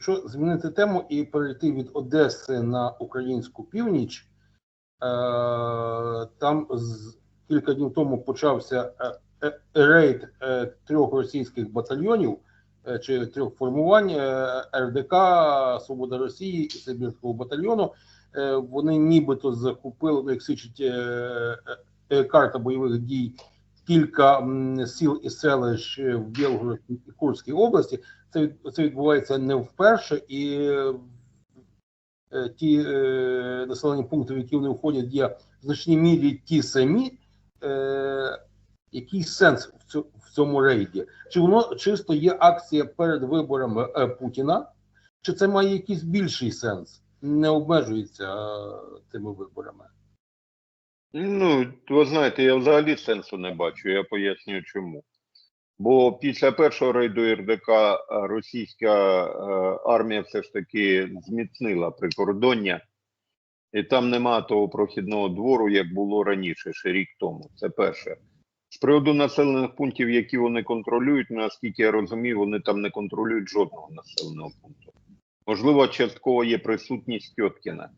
якщо змінити тему і перейти від Одеси на українську північ, е, там з кілька днів тому почався е, е, рейд трьох російських батальйонів чи трьох формувань РДК, Свобода Росії і Сибірського батальйону. Вони нібито захопили, ну, як свідчить карта бойових дій, кілька сіл і селищ в Білгородській і Курській області. Це, це відбувається не вперше, і е, ті е, населені пункти, в які вони входять, є в значній мірі ті самі. Е, який сенс в цьому рейді? Чи воно чисто є акція перед виборами е, Путіна, чи це має якийсь більший сенс? Не обмежується е, тими виборами? Ну, ви знаєте, я взагалі сенсу не бачу, я пояснюю чому. Бо після першого рейду РДК е, російська е, армія все ж таки зміцнила прикордоння, і там нема того прохідного двору, як було раніше, ще рік тому. Це перше. З приводу населених пунктів, які вони контролюють, наскільки я розумію, вони там не контролюють жодного населеного пункту. Можливо, частково є присутність Тьоткіна,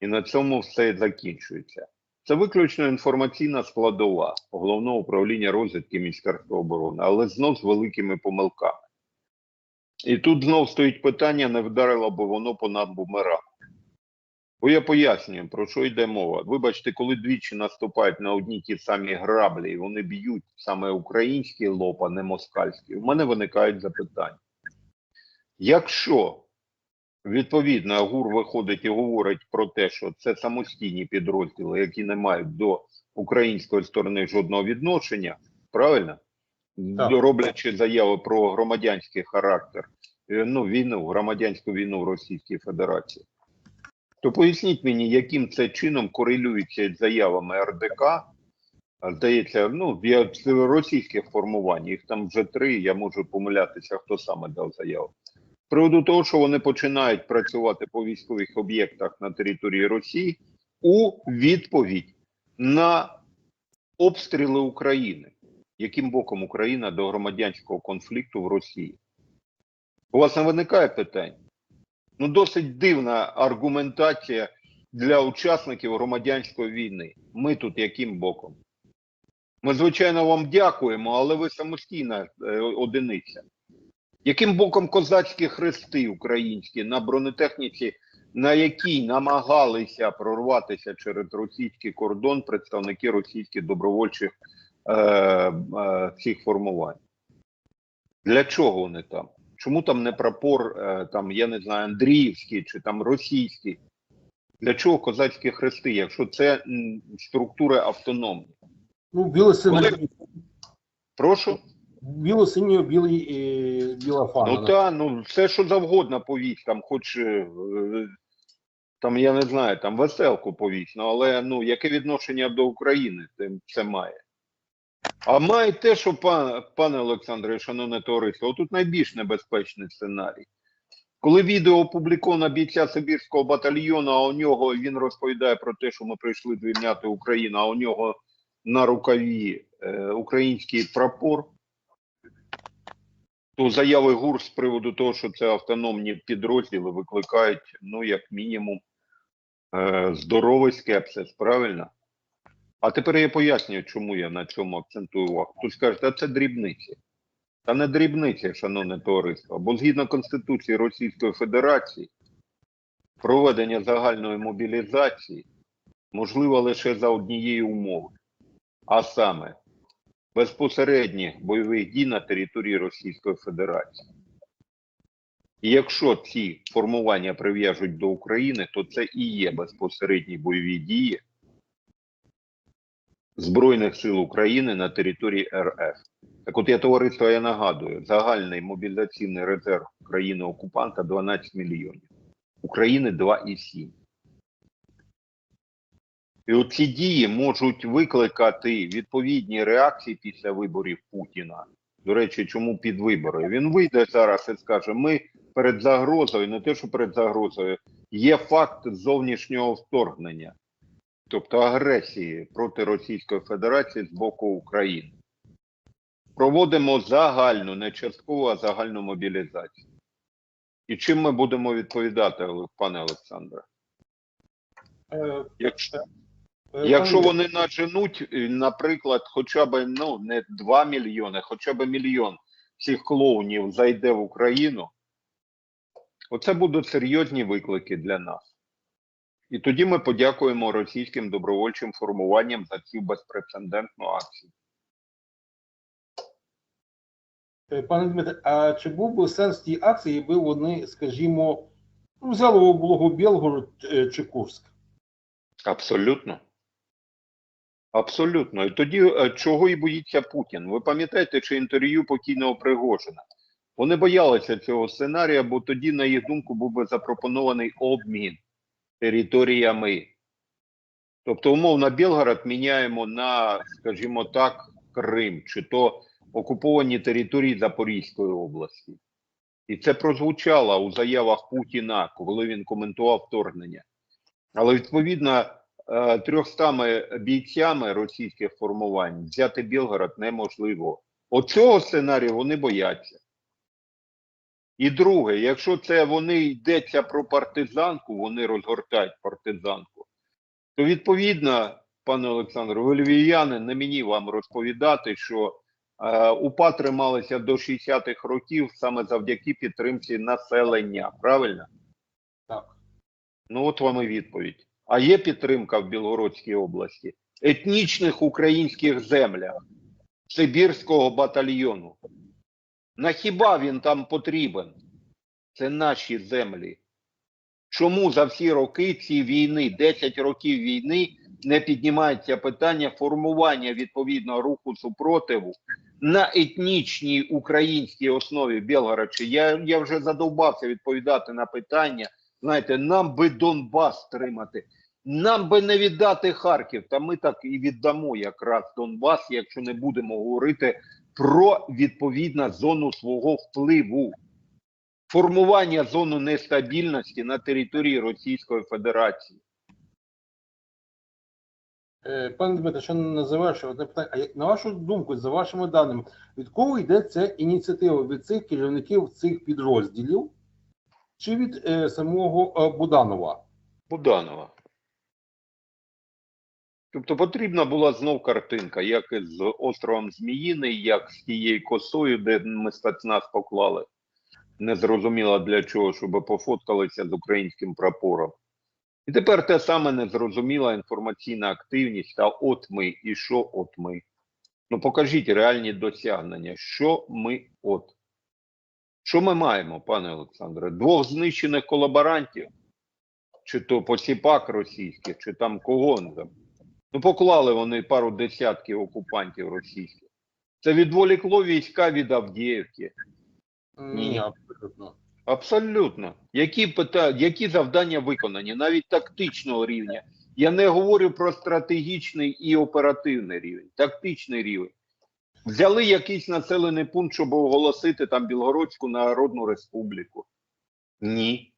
і на цьому все закінчується. Це виключно інформаційна складова головного управління розвідки Міністерства оборони, але знов з великими помилками. І тут знов стоїть питання, не вдарило б воно по нам бумерангом. Бо я пояснюю, про що йде мова. Вибачте, коли двічі наступають на одні ті самі граблі, і вони б'ють саме український лоб, а не москальський, у мене виникають запитання. Якщо Відповідно, ГУР виходить і говорить про те, що це самостійні підрозділи, які не мають до української сторони жодного відношення, правильно? Так. Роблячи заяви про громадянський характер, е, ну, війну, громадянську війну в Російській Федерації. То поясніть мені, яким це чином корелюється з заявами РДК, здається, ну, це російських формувань, їх там вже три, я можу помилятися, хто саме дав заяву. Приводу того, що вони починають працювати по військових об'єктах на території Росії у відповідь на обстріли України. Яким боком Україна до громадянського конфлікту в Росії? У вас не виникає питань? Ну, досить дивна аргументація для учасників громадянської війни. Ми тут яким боком? Ми, звичайно, вам дякуємо, але ви самостійна е, одиниця. Яким боком козацькі хрести українські на бронетехніці, на якій намагалися прорватися через російський кордон представники російських добровольчих е, е, цих формувань? Для чого вони там? Чому там не прапор, е, там, я не знаю, Андріївський чи там російський? Для чого козацькі хрести, якщо це м, структури автономні? Ну, біло-синьо, Коли- Прошу? Біло-синьо білий і біла фана. Ну та, ну все що завгодно повісь, там, хоч е, е, там, я не знаю, там веселку повісь, ну але ну яке відношення до України це, це має? А має те, що пан, пане Олександре, шановне товариство, тут найбільш небезпечний сценарій. Коли відео опубліковано бійця Сибірського батальйону, а у нього він розповідає про те, що ми прийшли звільняти Україну, а у нього на рукаві е, український прапор, то заяви ГУР з приводу того, що це автономні підрозділи, викликають, ну, як мінімум, е, здоровий скепсис, правильно? А тепер я пояснюю, чому я на цьому акцентую увагу. Хтось скаже, та це дрібниці. Та не дрібниці, шановне товариство, бо згідно Конституції Російської Федерації, проведення загальної мобілізації можливо лише за однієї умови, а саме безпосередніх бойових дій на території Російської Федерації. І якщо ці формування прив'яжуть до України, то це і є безпосередні бойові дії Збройних сил України на території РФ. Так от я товариство, я нагадую, загальний мобілізаційний резерв країни-окупанта 12 мільйонів. України 2,7. І от ці дії можуть викликати відповідні реакції після виборів Путіна. До речі, чому під вибори? Він вийде зараз і скаже: ми перед загрозою, не те, що перед загрозою, є факт зовнішнього вторгнення, тобто агресії проти Російської Федерації з боку України. Проводимо загальну, не часткову, а загальну мобілізацію. І чим ми будемо відповідати, пане Олександре? Е, Якщо, якщо вони наженуть, е, наприклад, хоча б ну, не 2 мільйони, хоча б мільйон цих клоунів зайде в Україну, оце будуть серйозні виклики для нас. І тоді ми подякуємо російським добровольчим формуванням за цю безпрецедентну акцію. Е, Пане Дмитре, а чи був би сенс тієї акції, якби вони, скажімо, взяли облогу Білгород е, чи Курськ? Абсолютно. Абсолютно. І тоді е, чого і боїться Путін? Ви пам'ятаєте, чи інтерв'ю покійного Пригожина? Вони боялися цього сценарія, бо тоді, на їх думку, був би запропонований обмін територіями. Тобто, умовно, Білгород міняємо на, скажімо так, Крим, чи то окуповані території Запорізької області. І це прозвучало у заявах Путіна, коли він коментував вторгнення. Але відповідно 300 бійцями російських формувань взяти Білгород неможливо. Оцього сценарію вони бояться. І друге, якщо це вони йдеться про партизанку, вони розгортають партизанку, то відповідно, пане Олександре, ви львів'яни, не мені вам розповідати, що е, УПА трималися до 60-х років саме завдяки підтримці населення. Правильно? Так. Ну, от вам і відповідь. А є підтримка в Білгородській області етнічних українських землях Сибірського батальйону. На хіба він там потрібен? Це наші землі. Чому за всі роки ці війни, 10 років війни, не піднімається питання формування відповідного руху супротиву на етнічній українській основі Білгородчі? Я, я вже задовбався відповідати на питання. Знаєте, нам би Донбас тримати, нам би не віддати Харків. Та ми так і віддамо якраз Донбас, якщо не будемо говорити про відповідну зону свого впливу. Формування зони нестабільності на території Російської Федерації. Е, Пане Дмитре, ще не завершив одне питання. А як- на вашу думку, за вашими даними, від кого йде ця ініціатива? Від цих керівників цих підрозділів чи від е, самого е, Буданова? Буданова. Тобто потрібна була знов картинка, як з островом Зміїний, як з тією косою, де ми спецназ поклали. Незрозуміло для чого, щоб пофоткалися з українським прапором. І тепер те саме незрозуміла інформаційна активність. Та от ми і що от ми. Ну покажіть реальні досягнення. Що ми от? Що ми маємо, пане Олександре? Двох знищених колаборантів, чи то посіпак російських, чи там кого там. Ну, поклали вони пару десятків окупантів російських. Це відволікло війська від Авдіївки. Ні, абсолютно. Абсолютно. Які пита... які завдання виконані, навіть тактичного рівня. Я не говорю про стратегічний і оперативний рівень, тактичний рівень. Взяли якийсь населений пункт, щоб оголосити там Білгородську Народну Республіку. Ні.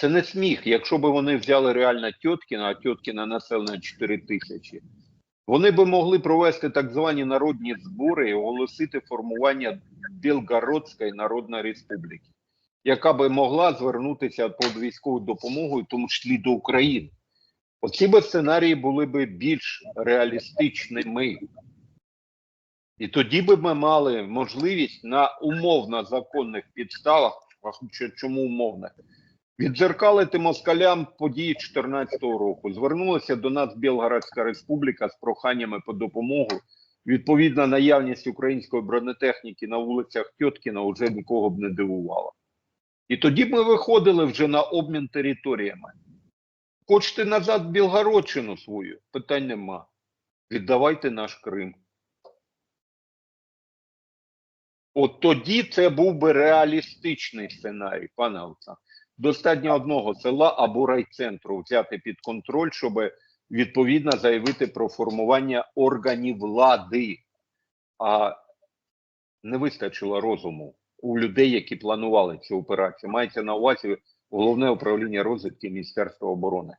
Це не сміх. Якщо б вони взяли реально Тьоткіна, а Тьоткіна населення 4 тисячі, вони би могли провести так звані народні збори і оголосити формування Білгородської Народної Республіки, яка би могла звернутися по військову допомогу, в тому числі до України. Оці би сценарії були б більш реалістичними. І тоді би ми мали можливість на умовно законних підставах, хоча чому умовних, відзеркалити москалям події 2014 року. Звернулася до нас Білгородська республіка з проханнями по допомогу. Відповідна наявність української бронетехніки на вулицях Тьоткіна вже нікого б не дивувала. І тоді ми виходили вже на обмін територіями. Хочете назад Білгородщину свою? Питань нема. Віддавайте наш Крим. От тоді це був би реалістичний сценарій, пане Олександр. Достатньо одного села або райцентру взяти під контроль, щоб відповідно заявити про формування органів влади. А не вистачило розуму у людей, які планували цю операцію. Мається на увазі головне управління розвідки Міністерства оборони,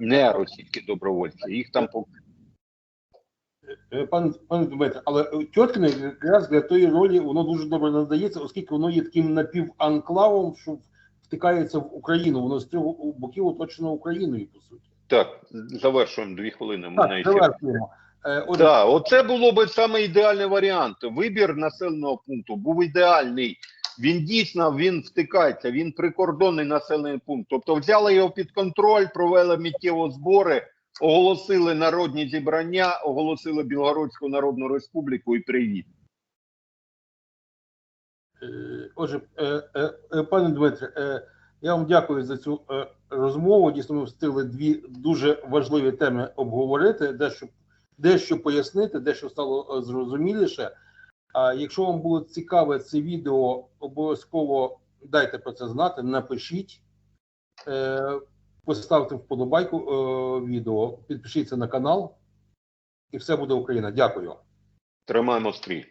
не російські добровольці. Їх там Е, Пане, пане Дмитре, але Тьоткіне якраз для тої ролі воно дуже добре надається, оскільки воно є таким напіванклавом, що втикається в Україну. Воно з трьох боків оточено Україною, по суті. Так, завершуємо дві хвилини. Мене Так, ще завершуємо. Е, Отже, Так, оце було би саме ідеальний варіант. Вибір населеного пункту був ідеальний. Він дійсно він втикається, він прикордонний населений пункт. Тобто взяли його під контроль, провели миттєво збори, оголосили народні зібрання, оголосили Білгородську Народну Республіку і привіт. Е, Отже, е, е, пане Дмитре, я вам дякую за цю розмову. Дійсно, ми встигли дві дуже важливі теми обговорити, дещо, дещо пояснити, дещо стало зрозуміліше. А якщо вам було цікаве це відео, обов'язково дайте про це знати, напишіть, поставте вподобайку відео, підпишіться на канал, і все буде Україна. Дякую. Тримаємо стрій.